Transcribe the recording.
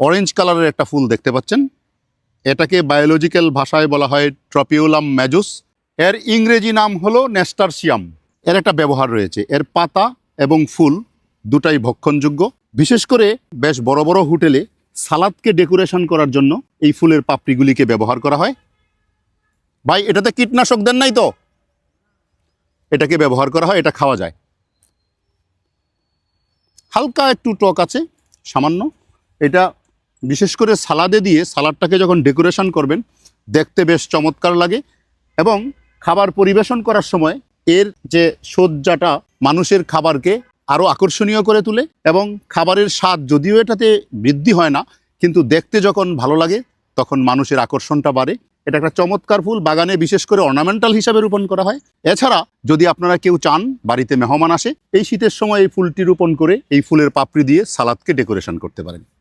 Orange কালারের একটা ফুল দেখতে পাচ্ছেন। এটাকে বায়োলজিক্যাল ভাষায় বলা হয় ট্রপিওলাম ম্যাজুস এর ইংরেজি নাম হলো নেস্টারসিয়াম এর একটা ব্যবহার রয়েছে। এর পাতা এবং ফুল দুটাই ভক্ষণযোগ্য। বিশেষ করে বেশ বড় বড় হোটেলে সালাদকে ডেকোরেশন করার জন্য এই ফুলের পাপড়িগুলিকে ব্যবহার করা হয়। ভাই, এটাতে কীটনাশক দেন নাই তো? এটাকে ব্যবহার করা হয়, এটা খাওয়া যায়। হালকা একটু টক আছে, সামান্য। এটা বিশেষ করে সালাদে দিয়ে সালাডটাকে যখন ডেকোরেশন করবেন, দেখতে বেশ চমৎকার লাগে এবং খাবার পরিবেশন করার সময় এর যে সজ্জাটা মানুষের খাবারকে আরও আকর্ষণীয় করে তোলে এবং খাবারের স্বাদ যদিও এটাতে বৃদ্ধি হয় না, কিন্তু দেখতে যখন ভালো লাগে, তখন মানুষের আকর্ষণটা বাড়ে। এটা একটা চমৎকার ফুল, বাগানে বিশেষ করে অর্নামেন্টাল হিসাবে রোপণ করা হয়। এছাড়া যদি আপনারা কেউ চান, বাড়িতে মেহমান আসে, এই শীতের সময় এই ফুলটি রোপণ করে এই ফুলের পাপড়ি দিয়ে সালাদকে ডেকোরেশন করতে পারেন।